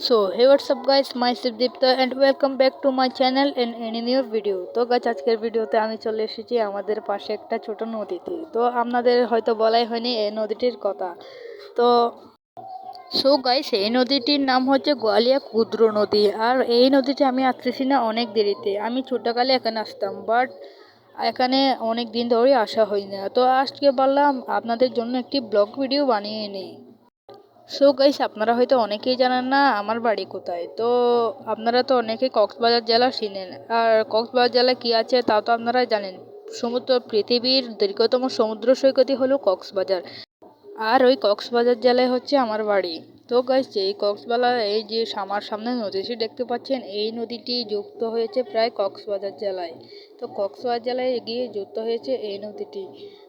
Hey, what's up, guys? Myself Deepta and welcome back to my channel and any new video. তো গাছ আজকের ভিডিওতে আমি চলে এসেছি আমাদের পাশে একটা ছোট নদীতে। তো, আপনাদের হয়তো বলাই হয়নি এই নদীটির কথা। তো সো গাইস এই নদীটির নাম হচ্ছে গোয়ালিয়া ক্ষুদ্র নদী। আর এই নদীতে আমি আসতেছি না অনেক দেরিতে। আমি ছোটকালে এখানে আসতাম বাট এখানে অনেক দিন ধরেই আসা হয় না তো, আজকে বললাম আপনাদের জন্য একটি ব্লগ ভিডিও বানিয়ে নিই। সো গাইস আপনারা হয়তো অনেকেই জানেন না আমার বাড়ি কোথায়। তো আপনারা তো অনেকে কক্সবাজার জেলা চিনেন। আর কক্সবাজার জেলায় কী আছে তা তো আপনারা জানেন। সমুদ্র, পৃথিবীর দীর্ঘতম সমুদ্র সৈকতই হলো কক্সবাজার। আর ওই কক্সবাজার জেলায় হচ্ছে আমার বাড়ি। তো গাইস এই কক্সবাজার, এই যে আমার সামনে নদীটি দেখতে পাচ্ছেন, এই নদীটি যুক্ত হয়েছে প্রায় কক্সবাজার জেলায়। তো কক্সবাজার জেলায় গিয়ে যুক্ত হয়েছে এই নদীটি।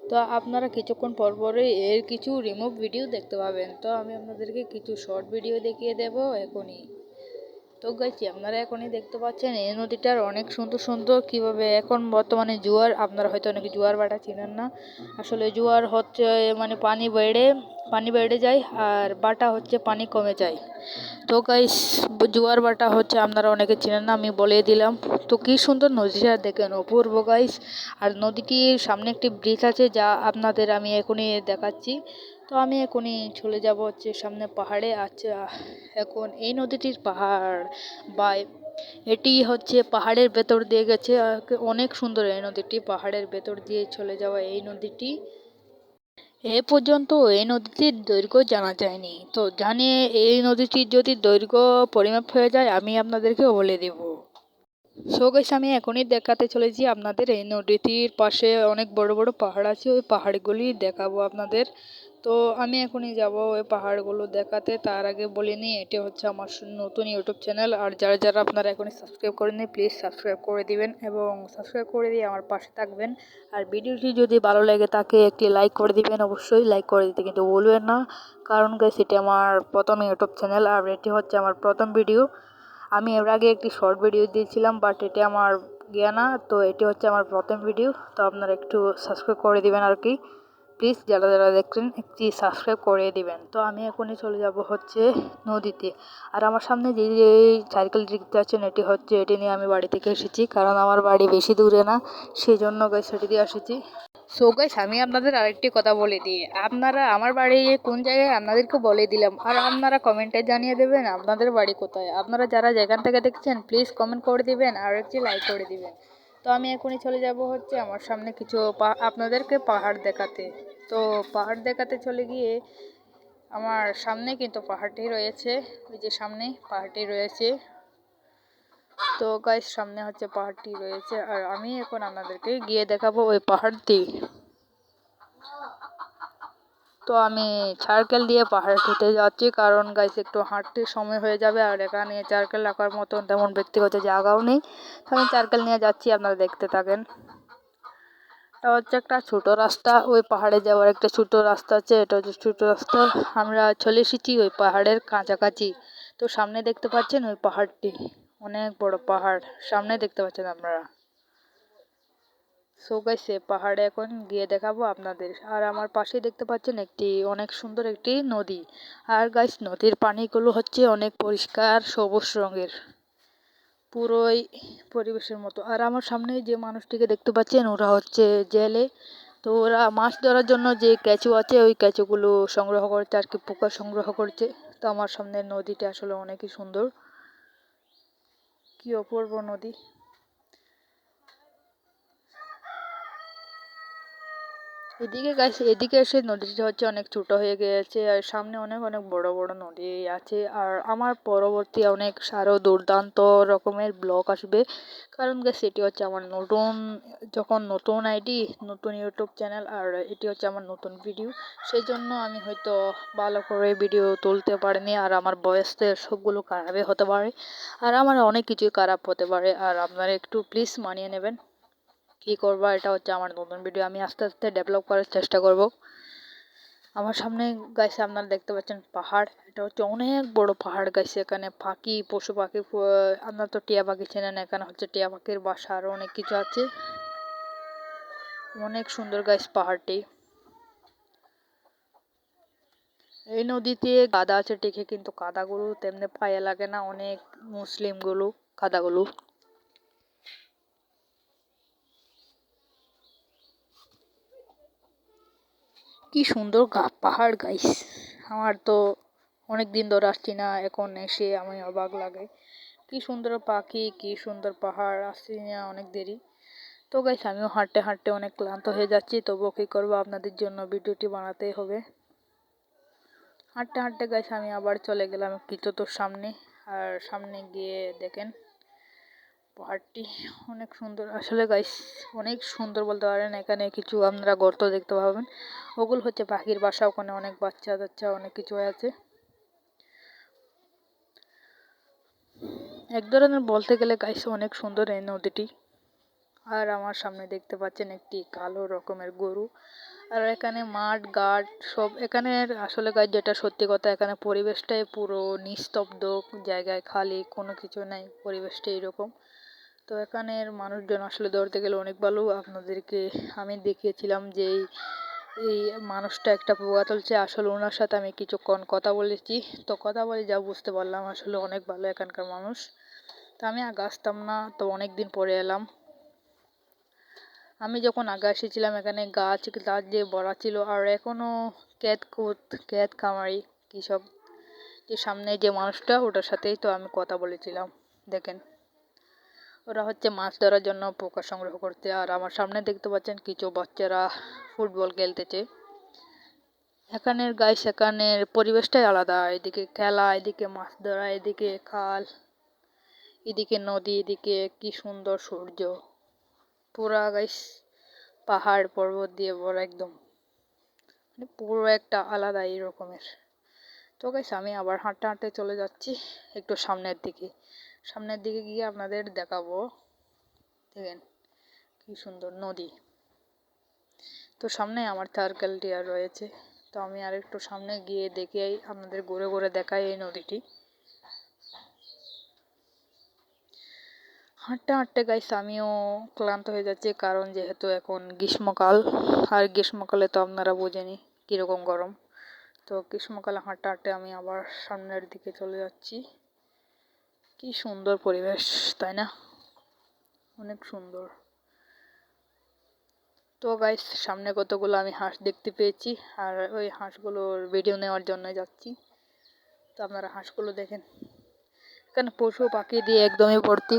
তো আপনারা কিছুক্ষণ পর পরে এর কিছু রিমুভ ভিডিও দেখতে পাবেন। তো আমি আপনাদেরকে কিছু শর্ট ভিডিও দেখিয়ে দেব এখনই। তো গাইছি আপনারা এখনই দেখতে পাচ্ছেন, এই নদীটার অনেক সুন্দর সুন্দর কীভাবে এখন বর্তমানে জোয়ার, আপনারা হয়তো অনেকে জোয়ার বাটা চিনেন না। আসলে জোয়ার হচ্ছে মানে পানি বেড়ে পানি বেড়ে যায় আর বাটা হচ্ছে পানি কমে যায়। তো গাইস জোয়ার বাটা হচ্ছে আপনারা অনেকে চিনেন না, আমি বলে দিলাম। তো কি সুন্দর নদীটা দেখেন, অপূর্ব গাইস আর নদীটির সামনে একটি ব্রিজ আছে, যা আপনাদের আমি এখনই দেখাচ্ছি। তো আমি এখনই চলে যাব হচ্ছে সামনে পাহাড়ে। আচ্ছা এখন এই নদীটির পাহাড় বা এটি হচ্ছে পাহাড়ের ভেতর দিয়ে গেছে। অনেক সুন্দর এই নদীটি, পাহাড়ের ভেতর দিয়ে চলে যাওয়া এই নদীটি। এ পর্যন্ত এই নদীটির দৈর্ঘ্য জানা যায়নি। তো জানিয়ে এই নদীটির যদি দৈর্ঘ্য পরিমাপ হয়ে যায়, আমি আপনাদেরকে বলে দেব। সো আমি এখনই দেখাতে চলেছি আপনাদের এই নদীটির পাশে অনেক বড় বড় পাহাড় আছে। ওই পাহাড়গুলি দেখাবো আপনাদের। তো আমি এখনই যাব ওই পাহাড়গুলো দেখাতে। তার আগে বলে নিই, এটি হচ্ছে আমার নতুন ইউটিউব চ্যানেল আর যারা যারা আপনারা এখনই সাবস্ক্রাইব করেননি প্লিজ সাবস্ক্রাইব করে দিবেন এবং সাবস্ক্রাইব করে দিয়ে আমার পাশে থাকবেন। আর ভিডিওটি যদি ভালো লাগে, তাকে একটি লাইক করে দিবেন। অবশ্যই লাইক করে দিতে কিন্তু বলবেন না। কারণ গাইস এটি আমার প্রথম ইউটিউব চ্যানেল আর এটি হচ্ছে আমার প্রথম ভিডিও আমি এর আগে একটি শর্ট ভিডিও দিয়েছিলাম বাট এটি আমার জ্ঞানা তো এটি হচ্ছে আমার প্রথম ভিডিও তো আপনারা একটু সাবস্ক্রাইব করে দিবেন আর কি। প্লিজ যারা যারা দেখছেন, একটি সাবস্ক্রাইব করে দিবেন। তো আমি এখনই চলে যাব হচ্ছে নদীতে। আর আমার সামনে যে যে সাইকেল দেখতে পাচ্ছেন এটি হচ্ছে, এটি নিয়ে আমি বাড়ি থেকে এসেছি, কারণ আমার বাড়ি বেশি দূরে না সেই জন্য গাছ সেটি দিয়ে এসেছি সো আমি আপনাদের আরেকটি কথা বলে দিই। আপনারা আমার বাড়ি কোন জায়গায় আপনাদেরকে বলে দিলাম। আর আপনারা কমেন্টে জানিয়ে দেবেন আপনাদের বাড়ি কোথায়। আপনারা যারা যেখান থেকে দেখছেন প্লিজ কমেন্ট করে দিবেন আর একটি লাইক করে দিবেন। তো আমি এখনই চলে যাব হচ্ছে আমার সামনে কিছু আপনাদেরকে পাহাড় দেখাতে। তো পাহাড় দেখাতে চলে গিয়ে আমার সামনে কিন্তু পাহাড়টি রয়েছে। ওই যে সামনে পাহাড়টি রয়েছে। তো গাইস সামনে হচ্ছে পাহাড়টি রয়েছে, আর আমি এখন আপনাদেরকে গিয়ে দেখাবো ওই পাহাড়টি। তো আমি সার্কেল দিয়ে পাহাড় খেতে যাচ্ছি, কারণ গাইস একটু হাঁটতে সময় হয়ে যাবে, আর এখানে সার্কেল রাখার মতন তেমন ব্যক্তিগত জায়গাও নেই। তো আমি সার্কেল নিয়ে যাচ্ছি, আপনারা দেখতে থাকেন। এটা হচ্ছে একটা ছোট রাস্তা, ওই পাহাড়ে যাওয়ার একটা ছোট রাস্তা আছে, এটা হচ্ছে ছোট রাস্তা। আমরা চলে এসেছি ওই পাহাড়ের কাছাকাছি। তো সামনে দেখতে পাচ্ছেন ওই পাহাড়টি। অনেক বড় পাহাড়। সামনে দেখতে পাচ্ছেন আপনারা। সো গাইসে পাহাড়ে এখন গিয়ে দেখাবো আপনাদের। আর আমার পাশে দেখতে পাচ্ছেন একটি, অনেক সুন্দর একটি নদী। আর গাইস নদীর পানিগুলো হচ্ছে অনেক পরিষ্কার, সবুজ রঙের। পুরোই পরিবেশের মতো। আর আমার সামনে যে মানুষটিকে দেখতে পাচ্ছেন, ওরা হচ্ছে জেলে। তো ওরা মাছ ধরার জন্য যে কেঁচু আছে, ওই কেঁচুগুলো সংগ্রহ করছে আর কি পোকা সংগ্রহ করছে। তো আমার সামনে নদীটা আসলে অনেকই সুন্দর। কি অপূর্ব নদী। এদিকে গাছ, এদিকে এসে নদীটা হচ্ছে অনেক ছোট হয়ে গিয়েছে আর সামনে অনেক অনেক বড় বড় নদী আছে আর আমার পরবর্তী অনেক আরও দুর্দান্ত রকমের ব্লগ আসবে। কারণ গাছ এটি হচ্ছে আমার নতুন, যখন নতুন আইডি, নতুন ইউটিউব চ্যানেল আর এটি হচ্ছে আমার নতুন ভিডিও সেই জন্য আমি হয়তো ভালো করে ভিডিও তুলতে পারিনি আর আমার বয়সতে সবগুলো খারাপই হতে পারে। আর আমার অনেক কিছুই খারাপ হতে পারে আর আপনারা একটু প্লিজ মানিয়ে নেবেন। কী করব, এটা হচ্ছে আমার নতুন ভিডিও আমি আস্তে আস্তে ডেভেলপ করার চেষ্টা করব। আমার সামনে গাইছে আপনারা দেখতে পাচ্ছেন পাহাড়। এটা হচ্ছে অনেক বড় পাহাড় গাইছে এখানে পাখি, পশু পাখি আপনারা তো টিয়া পাখি চেনেন, এখানে হচ্ছে টিয়া পাখির বাসা আরও অনেক কিছু আছে। অনেক সুন্দর গাইস পাহাড়টি। এই নদীতে কাদা আছে ঠিকই কিন্তু কাদাগুলো তেমনি পায়ে লাগে না, অনেক মুসলিমগুলো কাদাগুলো কি সুন্দর গা, পাহাড় গাইস আমার তো অনেক দিন ধরে আসছি না, এখন এসে আমি অবাক লাগে। কি সুন্দর পাখি, কি সুন্দর পাহাড়, আসছি না অনেক দেরি। তো গাইস আমিও হাঁটতে হাঁটতে অনেক ক্লান্ত হয়ে যাচ্ছি, তবুও কী করব, আপনাদের জন্য ভিডিওটি বানাতেই হবে। হাঁটতে হাঁটতে গাইস আমি আবার চলে গেলাম কিছু তোর সামনে, আর সামনে গিয়ে দেখেন পাহাড়টি অনেক সুন্দর। আসলে গাইস অনেক সুন্দর বলতে পারেন। এখানে কিছু আপনারা গর্ত দেখতে পাবেন। ওগুলো হচ্ছে পাখির বাসা। ওখানে অনেক বাচ্চা টাচ্চা, অনেক কিছু আছে। এক ধরনের বলতে গেলে গাইস অনেক সুন্দর এই নদীটি। আর আমার সামনে দেখতে পাচ্ছেন একটি কালো রকমের গরু। আর এখানে মাঠ, ঘাট সব এখানের আসলে গাছ যেটা সত্যি কথা, এখানে পরিবেশটাই পুরো নিস্তব্ধ। জায়গায় খালি, কোনো কিছু নাই। পরিবেশটা এরকম। তো এখানের মানুষজন আসলে ধরতে গেলে অনেক ভালো। আপনাদেরকে আমি দেখিয়েছিলাম যে এই মানুষটা একটা পোয়া তুলছে আসলে ওনার সাথে আমি কিছুক্ষণ কথা বলেছি। তো কথা বলে যা বুঝতে পারলাম, আসলে অনেক ভালো এখানকার মানুষ। তো আমি আগে আসতাম না, তো অনেক দিন পরে এলাম। আমি যখন আগে এসেছিলাম এখানে, গাছ গাছ দিয়ে ভরা ছিল। আর এখনও ক্যাত কুত ক্যাত কামারি কৃষক যে সামনে যে মানুষটা, ওটার সাথেই তো আমি কথা বলেছিলাম। দেখেন। ওরা হচ্ছে মাছ ধরার জন্য পোকা সংগ্রহ করতে, আর আমার সামনে দেখতে পাচ্ছেন কিছু বাচ্চারা ফুটবল খেলতেছে। এখানের গাইস সেখানের পরিবেশটাই আলাদা। এদিকে খেলা, এদিকে মাছ ধরা, এদিকে খাল, এদিকে নদী, এদিকে কি সুন্দর সূর্য। পুরা গাইস পাহাড় পর্বত দিয়ে বড় একদম। মানে পুরো একটা আলাদা এই রকমের। তো গাইস আমি আবার হাঁটতে হাঁটতে চলে যাচ্ছি একটু সামনের দিকে। সামনের দিকে গিয়ে আপনাদের দেখাবো। দেখেন, কি সুন্দর নদী। তো সামনে আমার সার্কেলটি আর রয়েছে। তো আমি আর একটু সামনে গিয়ে দেখে আপনাদের ঘুরে ঘুরে দেখাই এই নদীটি। হাঁটতে হাঁটতে গাইস আমিও ক্লান্ত হয়ে যাচ্ছি, কারণ যেহেতু এখন গ্রীষ্মকাল। আর গ্রীষ্মকালে তো আপনারা বোঝেনি কীরকম গরম। তো গ্রীষ্মকালে হাঁটতে হাঁটতে আমি আবার সামনের দিকে চলে যাচ্ছি। কি সুন্দর পরিবেশ, তাই না? অনেক সুন্দর। তো গাইস সামনে কতগুলো আমি হাঁস দেখতে পেয়েছি, আর ওই হাঁসগুলোর ভিডিও নেওয়ার জন্য যাচ্ছি। তো আপনারা হাঁসগুলো দেখেন। এখানে পশু পাখি দিয়ে একদমই ভর্তি।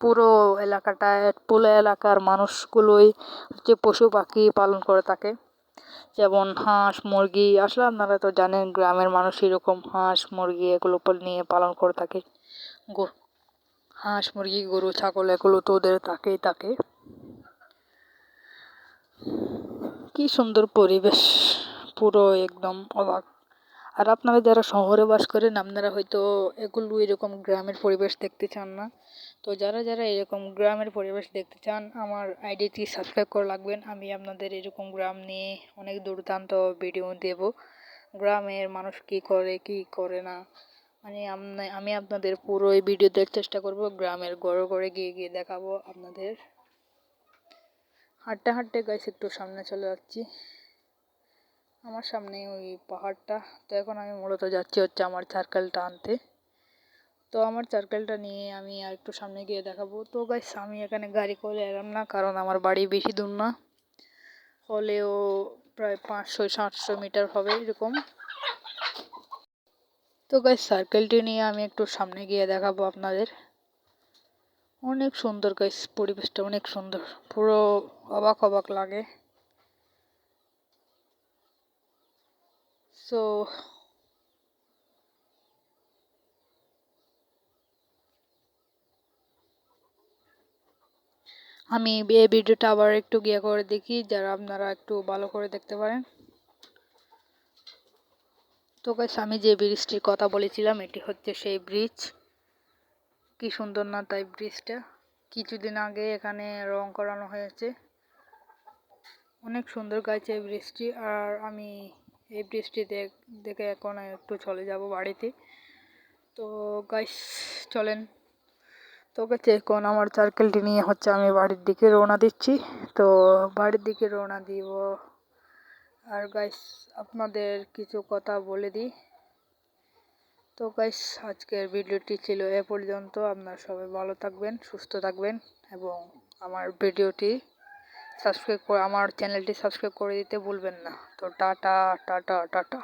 পুরো এলাকাটায়, পুরো এলাকার মানুষগুলোই হচ্ছে পশু পাখি পালন করে থাকে। যেমন হাঁস, মুরগি, আসলে আপনারা তো জানেন গ্রামের মানুষ এরকম হাঁস, মুরগি এগুলো নিয়ে পালন করে থাকে। হাঁস, মুরগি, গরু, ছাগল এগুলো তো ওদের তাকেই থাকে। কি সুন্দর পরিবেশ, পুরো একদম অবাক। আর আপনারা যারা শহরে বাস করেন, আপনারা হয়তো এগুলো এরকম গ্রামের পরিবেশ দেখতে চান না। তো যারা যারা এরকম গ্রামের পরিবেশ দেখতে চান, আমার আইডিটি সাবস্ক্রাইব করে রাখবেন। আমি আপনাদের এরকম গ্রাম নিয়ে অনেক দুর্দান্ত ভিডিও দেব। গ্রামের মানুষ কি করে কি করে না? মানে আমি আপনাদের পুরো এই ভিডিও দেখার চেষ্টা করব। গ্রামের গড়ে গড়ে গিয়ে গিয়ে দেখাবো আপনাদের। হাঁটতে হাঁটতে গাইস একটু সামনে চলে যাচ্ছি আমার সামনে ওই পাহাড়টা। তো এখন আমি মূলত যাচ্ছি হচ্ছে আমার সার্কেলটা আনতে। তো আমার সার্কেলটা নিয়ে আমি আর একটু সামনে গিয়ে দেখাবো। তো গাইস আমি এখানে গাড়ি করে এলাম না, কারণ আমার বাড়ি বেশি দূর না। হলেও প্রায় পাঁচশো, সাতশো মিটার হবে এরকম। তো গাইস সার্কেলটি নিয়ে আমি একটু সামনে গিয়ে দেখাবো আপনাদের। অনেক সুন্দর গাইস পরিবেশটা অনেক সুন্দর। পুরো অবাক অবাক লাগে। সো আমি এই ভিডিওটা আবার একটু গিয়ে করে দেখি, যারা আপনারা একটু ভালো করে দেখতে পারেন। তো গাইস আমি যে ব্রিজটির কথা বলেছিলাম, এটি হচ্ছে সেই ব্রিজ। কি সুন্দর না তাই ব্রিজটা। কিছুদিন আগে এখানে রং করানো হয়েছে। অনেক সুন্দর গাইছে এই ব্রিজটি। আর আমি এই ব্রিজটি দেখে এখন একটু চলে যাব বাড়িতে। তো গাইস চলেন। তো গেছে এখন আমার সার্কেলটি নিয়ে হচ্ছে আমি বাড়ির দিকে রওনা দিচ্ছি। তো বাড়ির দিকে রওনা দিব। আর গাইস আপনাদের কিছু কথা বলে দিই। তো গাইস আজকের ভিডিওটি ছিল এ পর্যন্ত। আপনারা সবাই ভালো থাকবেন, সুস্থ থাকবেন এবং আমার ভিডিওটি সাবস্ক্রাইব করে আমার চ্যানেলটি সাবস্ক্রাইব করে দিতে ভুলবেন না। তো টাটা টাটা টাটা।